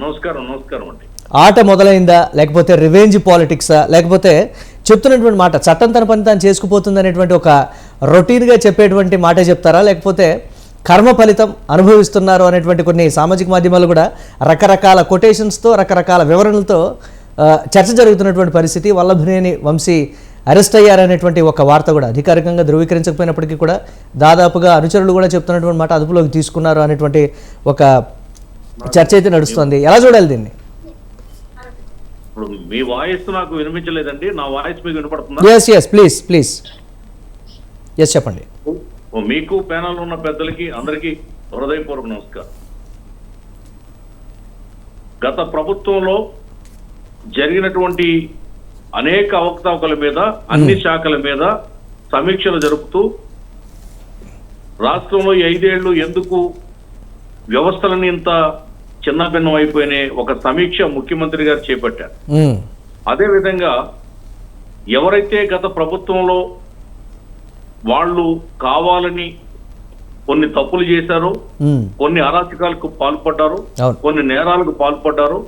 నమస్కారం నమస్కారం అండి. ఆట మొదలైందా? లేకపోతే రివెంజ్ పాలిటిక్సా లేకపోతే చెప్తున్నటువంటి మాట చట్టం తన పని తాను చేసుకుపోతుంది అనేటువంటి ఒక రొటీన్గా చెప్పేటువంటి మాటే చెప్తారా? లేకపోతే కర్మ ఫలితం అనుభవిస్తున్నారు అనేటువంటి కొన్ని సామాజిక మాధ్యమాలు కూడా రకరకాల కొటేషన్స్తో రకరకాల వివరణలతో చర్చ జరుగుతున్నటువంటి పరిస్థితి. వల్లభనేని వంశీ అరెస్ట్ అయ్యారనేటువంటి ఒక వార్త కూడా అధికారికంగా ధృవీకరించకపోయినప్పటికీ కూడా దాదాపుగా అనుచరులు కూడా చెప్తున్నటువంటి మాట అదుపులోకి తీసుకున్నారు అనేటువంటి ఒక చర్చ అయితే నడుస్తుంది. ఎలా చూడాలి దీన్ని? ఇప్పుడు మీ వాయిస్ నాకు వినిపించలేదండి. నా వాయిస్ మీకు వినపడుతుందా? Yes yes please please yes చెప్పండి. మీకు ప్యానల్ ఉన్న పెద్దలకి అందరికీ హృదయపూర్వక నమస్కారం. గత ప్రభుత్వంలో జరిగినటువంటి అనేక అవకతవకల మీద అన్ని శాఖల మీద సమీక్షలు జరుపుతూ రాష్ట్రంలో ఐదేళ్ళు ఎందుకు వ్యవస్థలన్నీ ఇంత చిన్నభిన్నం అయిపోయినాయి ఒక సమీక్ష ముఖ్యమంత్రి గారు చేపట్టారు మ్మ్. అదేవిధంగా ఎవరైతే గత ప్రభుత్వంలో వాళ్ళు కావాలని కొన్ని తప్పులు చేశారో. కొన్ని అరాచకాలకు పాల్పడ్డారు కొన్ని నేరాలకు పాల్పడ్డారు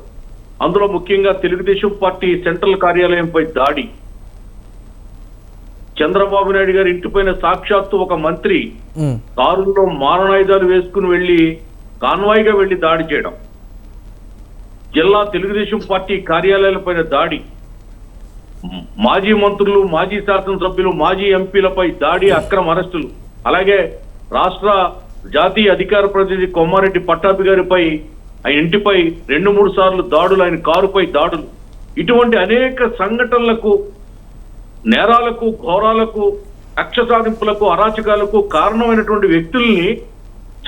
అందులో ముఖ్యంగా తెలుగుదేశం పార్టీ సెంట్రల్ కార్యాలయంపై దాడి చంద్రబాబు నాయుడు గారి ఇంటిపైన సాక్షాత్తు ఒక మంత్రి మ్మ్. కారుల్లో మారణాయుధాలు వేసుకుని వెళ్ళి కాన్వాయ్గా వెళ్ళి దాడి చేయడం జిల్లా తెలుగుదేశం పార్టీ కార్యాలయాలపైన దాడి. మాజీ మంత్రులు మాజీ శాసనసభ్యులు మాజీ ఎంపీలపై దాడి అక్రమ అరెస్టులు. అలాగే రాష్ట్ర జాతీయ అధికార ప్రతినిధి కొమ్మారెడ్డి పట్టాభి గారిపై ఆయన ఇంటిపై రెండు మూడు సార్లు దాడులు ఆయన కారుపై దాడులు. ఇటువంటి అనేక సంఘటనలకు నేరాలకు ఘోరాలకు కక్ష సాధింపులకు అరాచకాలకు కారణమైనటువంటి వ్యక్తుల్ని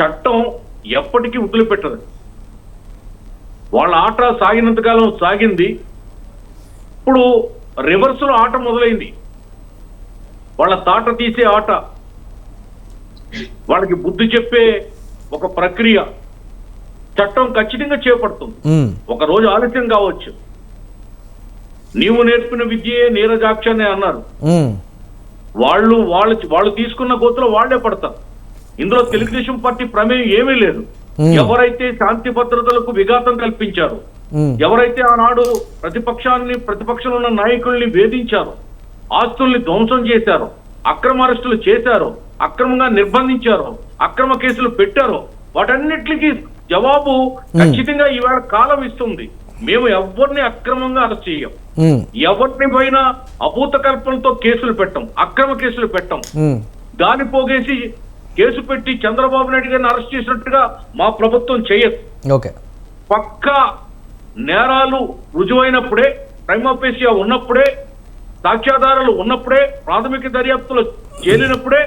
చట్టం ఎప్పటికీ వదిలిపెట్టదు వాళ్ళ ఆట సాగినంతకాలం సాగింది ఇప్పుడు రివర్స్లో ఆట మొదలైంది వాళ్ళ తాట తీసే ఆట వాళ్ళకి బుద్ధి చెప్పే ఒక ప్రక్రియ చట్టం ఖచ్చితంగా చేపడుతుంది. ఒక రోజు ఆలస్యం కావచ్చు నీవు నేర్పిన విద్యే నీరజాక్ష అనే అన్నారు. వాళ్ళు వాళ్ళు వాళ్ళు తీసుకున్న గోతులో వాళ్ళే పడతారు ఇందులో తెలుగుదేశం పార్టీ ప్రమేయం ఏమీ లేదు. ఎవరైతే శాంతి భద్రతలకు విఘాతం కల్పించారో. ఎవరైతే ఆనాడు ప్రతిపక్షాన్ని ప్రతిపక్షంలో ఉన్న నాయకుల్ని వేధించారో ఆస్తుల్ని ధ్వంసం చేశారో అక్రమ అరెస్టులు చేశారో అక్రమంగా నిర్బంధించారో అక్రమ కేసులు పెట్టారో వాటన్నిటికీ జవాబు ఖచ్చితంగా ఈవేళ కాలం ఇస్తుంది మేము ఎవరిని అక్రమంగా అరెస్ట్ చేయం. ఎవరిని పైన అభూత కల్పనతో కేసులు పెట్టం అక్రమ కేసులు పెట్టం మ్మ్. దాని పోగేసి కేసు పెట్టి చంద్రబాబు నాయుడు గారిని అరెస్ట్ చేసినట్టుగా మా ప్రభుత్వం చేయదు ఓకే పక్కా నేరాలు రుజువైనప్పుడే ప్రైమాపేసియా ఉన్నప్పుడే సాక్ష్యాధారాలు ఉన్నప్పుడే ప్రాథమిక దర్యాప్తులో చేరినప్పుడే.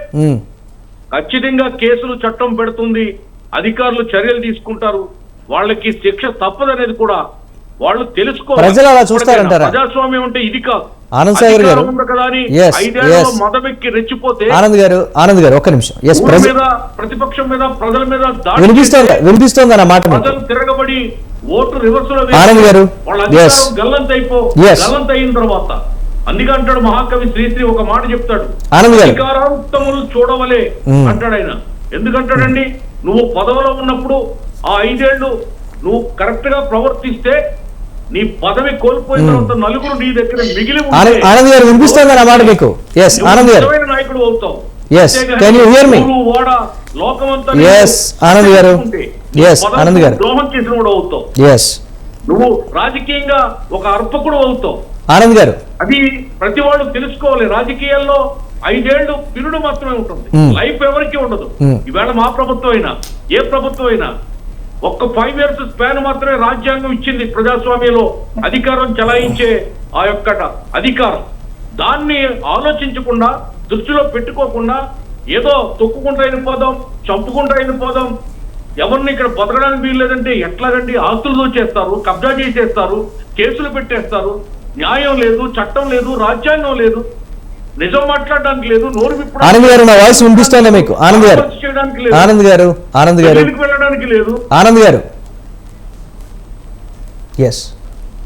ఖచ్చితంగా కేసులు చట్టం పెడుతుంది అధికారులు చర్యలు తీసుకుంటారు వాళ్ళకి శిక్ష తప్పదనేది కూడా వాళ్ళు తెలుసుకోవాలి? ప్రజాస్వామ్యం అంటే ఇది కాదు ఆనంద్ సాగర్ గారు. ఆనంద్ గారు ఆనంద్ గారు ఒక్క నిమిషం. ఎస్ ప్రతిపక్షం మీద ప్రజల మీద వినిపిస్తోంది వినిపిస్తోంది అన్న మాట తిరగబడి ఓటు రివర్స్లో ఆనంద్ గారు, గల్లంత అయిపో. గల్లంత అయిన తర్వాత. అందుకే అంటాడు మహాకవి శ్రీశ్రీ ఒక మాట చెప్తాడు. ఆనంద్ గారు. అధికారాంతములు చూడవలే Hmm. అంటాడు ఆయన. ఎందుకంటాడండి? నువ్వు పదవిలో ఉన్నప్పుడు ఆ ఐదేళ్ళు నువ్వు కరెక్ట్గా ప్రవర్తిస్తే నీ పదవి కోల్పోయిన తర్వాత నలుగురు నీ దగ్గర మిగిలి ఆనంద్ గారు వినిపిస్తోంది అన్న మాట మీకు ఎస్ ఆనంద్ గారు నాయకుడు అవుతావు Yes. అంతేగాని Can you hear me? ఊరు, ఓడ, లోకమంతా Yes, నీకు ఆనంద్ గారు. పదవికి ఆనంద్ గారు. ద్రోహం చేసిన వాడు అవుతావు ఎస్ నువ్వు రాజకీయంగా ఒక అర్పకుడు అవుతావు ఆనంద్ గారు అది ప్రతి వాళ్ళు తెలుసుకోవాలి రాజకీయాల్లో ఐదేళ్ళు పిరుడు మాత్రమే ఉంటుంది Hmm. లైఫ్ ఎవరికి ఉండదు Hmm. ఈవేళ మా ప్రభుత్వం అయినా ఏ ప్రభుత్వం అయినా ఒక్క ఫైవ్ ఇయర్స్ స్పాన్ మాత్రమే రాజ్యాంగం ఇచ్చింది ప్రజాస్వామ్యంలో. అధికారం చలాయించే ఆ యొక్క అధికారం. దాన్ని ఆలోచించకుండా దృష్టిలో పెట్టుకోకుండా ఏదో తొక్కుకుంటా వెళ్ళిపోదాం చంపుకుంటా వెళ్ళిపోదాం ఎవరిని ఇక్కడ బతకడానికి వీల్లేదంటే ఎట్లాగండి ఆస్తులు దోచేస్తారు కబ్జా చేసేస్తారు కేసులు పెట్టేస్తారు. న్యాయం లేదు చట్టం లేదు రాజ్యాంగం లేదు. నిజం మాట్లాడడానికి లేదు నోరు ఆనంద్ గారు నా వాయిస్ వినిపిస్తోందా మీకు? ఆనంద్ గారు. ఆనంద్ గారు ఆనంద్ గారు. జైలుకి వెళ్ళడానికి లేదు. ఆనంద్ గారు. ఎస్